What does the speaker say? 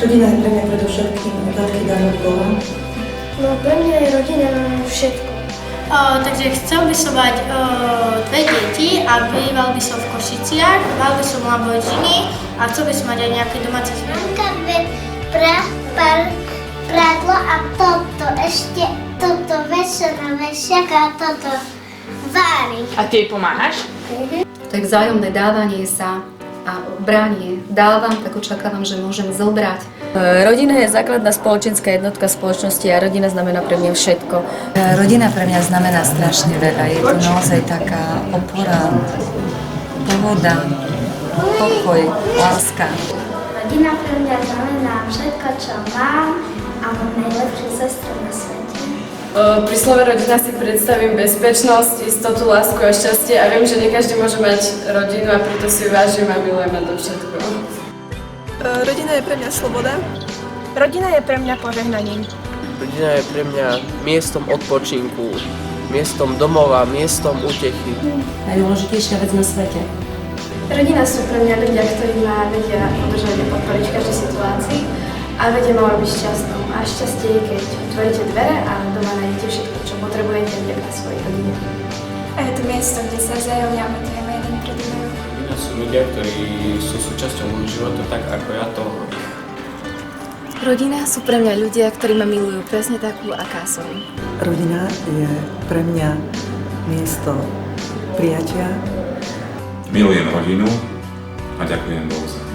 Rodina je pre mňa predovšetkým veľký dar od Boha. No pre mňa je rodina všetko. O, takže chcel by som mať o, dve deti a býval by som v Košiciach, mal by som Lamborghini a chcel by som mať aj nejaké domáce zviera. Mamka vie pra, par, pradlo a toto ešte, toto veša na vešiak a toto vári. A ty jej pomáhaš? To je vzájomné dávanie sa a branie. Dávam, tak očakávam, že môžem zobrať. Rodina je základná spoločenská jednotka spoločnosti a rodina znamená pre mňa všetko. Rodina pre mňa znamená strašne veľa. Je to naozaj taká opora, pohoda, pokoj, láska. Rodina pre mňa znamená všetko, čo mám a mám najlepšiu sestru na svete. Pri slove rodina si predstavím bezpečnosť, istotu, lásku a šťastie a viem, že nie každý môže mať rodinu a preto si ju vážim a milujem na to všetko. Rodina je pre mňa sloboda. Rodina je pre mňa požehnaním. Rodina je pre mňa miestom odpočinku, miestom domova, miestom útechy. Najdôležitejšia vec na svete. Rodina sú pre mňa ľudia, ktorí ma vedia podržať a podporiť v každej situácii a vedia ma byť šťastnou. A šťastie keď otvoríte dvere a doma nájdete všetko, čo potrebujete vďaka svojej rodine. A je to miesto, kde sa vzájomne obetujeme jeden pre druhého. Rodina sú ľudia, ktorí sú súčasťou môjho života tak, ako ja toho ich. Rodina sú pre mňa ľudia, ktorí ma milujú presne takú, aká som. Rodina je pre mňa miesto prijatia, Milujem rodinu a ďakujem Bohu za